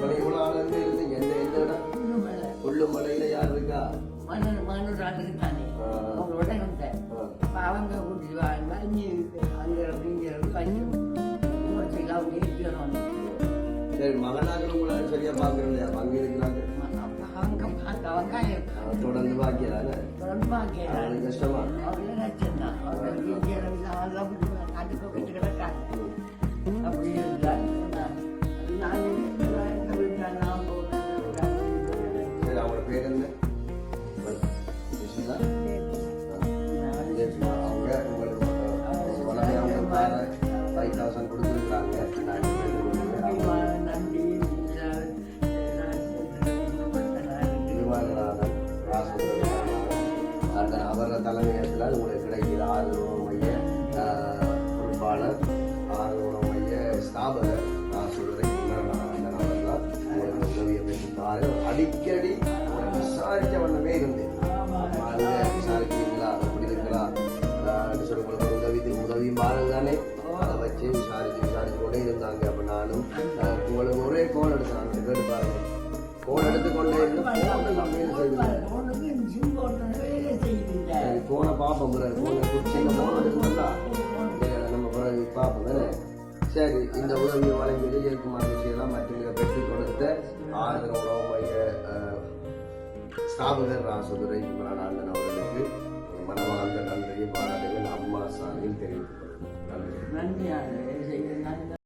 இப்ப இவ்வளவு ஆள் இருந்து இருந்தீங்க எந்த எந்த இடம்? உள்ளுமலை. உள்ளுமலையில யார் இருக்கா? மணல் மணல் ராஜுக்கு தானே. அவங்களோட இருந்தேன் அவங்க கூட்டிட்டு வாங்க நீ அங்க இங்க கொஞ்சம் மூச்சையெல்லாம் அவங்க ஏற்றிடணும் சரி மகனாக உங்களை சரியா பாக்குறோம் இல்லையா அங்க இருக்கிறாங்க. அவங்க பார்க்க அவங்க அவன் தொடர்ந்து ரொம்ப கேட்கறாங்க அவனுக்கு கஷ்டமா? அவங்க அதெல்லாம் அவர்கள் தலைமையத்தில் உங்களுக்கு கிடைக்கிற ஆறு உணவு மைய பொறுப்பாளர் ஆறு உணவு மைய ஸ்தாபகர் நான் சொல்கிறேன் அந்த நபர்லாம் உங்களுக்கு உதவியை பெற்று அடிக்கடி விசாரிக்க வண்ணமே இருந்தேன் விசாரிக்கிறீங்களா? எப்படி இருக்கலாம் சொல்லி உதவி உதவி பாருங்க தானே. அதை வச்சு விசாரிச்சு விசாரிச்சு கொண்டே இருந்தாங்க அப்போ நானும் உங்களுக்கு ஒரே கோல் எடுத்தாங்க. கேட்டு பாருங்க. கோல் எடுத்து கொண்டே இருந்து பார்ப்போம் பிறகு போனை குடிச்சிங்க நம்ம பிறகு பார்ப்போம். சரி இந்த உதவியை வழங்கி ஜெயக்குமார் விஷயம்லாம் மற்றவங்க பெற்றுக் கொடுத்த ஆதரவு உணவு மைய ஸ்தாபகர் ராசுதுரை இம்ரான் அவர்களுக்கு மனமார்ந்த நன்றியை பாராட்டுகள் அம்மா சாலையில் தெரிவித்துக் செய்ய நன்றி.